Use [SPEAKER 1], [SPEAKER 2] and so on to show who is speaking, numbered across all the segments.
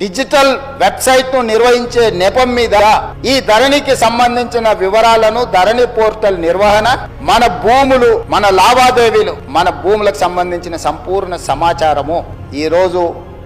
[SPEAKER 1] Digital వెబ్సైట్ను నిర్వహించే నెపం మీద ఈ ధరణికి సంబంధించిన వివరాలను ధరణి పోర్టల్ నిర్వహణ మన భూములు మన లావాదేవీలు మన భూములకు సంబంధించిన సంపూర్ణ సమాచారము. ఈరోజు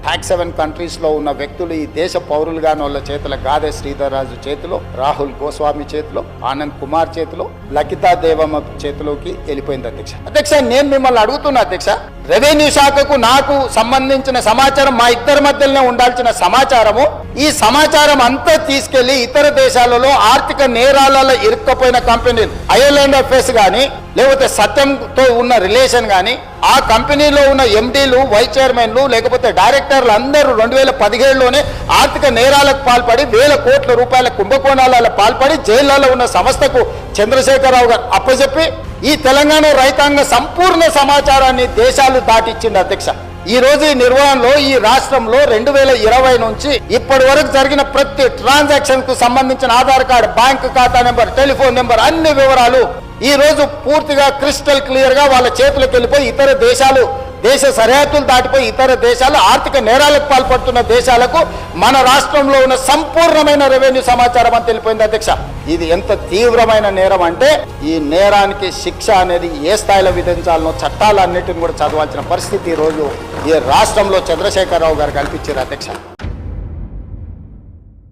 [SPEAKER 1] ట్యాక్స్ సెవెన్ కంట్రీస్లో ఉన్న వ్యక్తులు ఈ దేశ పౌరులుగాని వాళ్ళ చేతుల గాదే శ్రీధర్రాజు చేతిలో రాహుల్ గోస్వామి చేతిలో ఆనంద్ కుమార్ చేతిలో లకితా దేవమ్మ చేతిలోకి వెళ్ళిపోయింది అధ్యక్ష. అధ్యక్ష నేను మిమ్మల్ని అడుగుతున్నా అధ్యక్ష రెవెన్యూ శాఖకు నాకు సంబంధించిన సమాచారం మా ఇద్దరి మధ్యలోనే ఉండాల్సిన సమాచారము. ఈ సమాచారం అంతా తీసుకెళ్ళి ఇతర దేశాలలో ఆర్థిక నేరాలలో ఇరుక్కపోయిన కంపెనీలు ఐర్లాండ్ అఫేర్స్ కానీ లేకపోతే సత్యంతో ఉన్న రిలేషన్ కానీ ఆ కంపెనీలో ఉన్న ఎండీలు వైస్ చైర్మన్లు లేకపోతే డైరెక్టర్లు అందరూ రెండు వేల పదిహేడులోనే ఆర్థిక నేరాలకు పాల్పడి వేల కోట్ల రూపాయల కుంభకోణాలలో పాల్పడి జైళ్ళలో ఉన్న సంస్థకు చంద్రశేఖరరావు గారు అప్పచెప్పి ఈ తెలంగాణ రైతాంగ సంపూర్ణ సమాచారాన్ని దేశాలు దాటిచ్చింది అధ్యక్ష. ఈ రోజు ఈ నిర్వహణలో ఈ రాష్ట్రంలో రెండు వేల ఇరవై నుంచి ఇప్పటి వరకు జరిగిన ప్రతి ట్రాన్సాక్షన్కు సంబంధించిన ఆధార్ కార్డు బ్యాంక్ ఖాతా నెంబర్ టెలిఫోన్ నెంబర్ అన్ని వివరాలు ఈ రోజు పూర్తిగా క్రిస్టల్ క్లియర్గా వాళ్ళ చేతులకు వెళ్ళిపోయి ఇతర దేశాలు దేశ సరిహద్దులు దాటిపోయి ఇతర దేశాలు ఆర్థిక నేరాలకు పాల్పడుతున్న దేశాలకు మన రాష్ట్రంలో ఉన్న సంపూర్ణమైన రెవెన్యూ సమాచారం అని తెలిపోయింది అధ్యక్ష. ఇది ఎంత తీవ్రమైన నేరం అంటే ఈ నేరానికి శిక్ష అనేది ఏ స్థాయిలో విధించాలనో చట్టాలన్నిటిని కూడా చదవాల్సిన పరిస్థితి ఈరోజు రోజు ఈ రాష్ట్రంలో చంద్రశేఖరరావు గారు కల్పించారు అధ్యక్ష.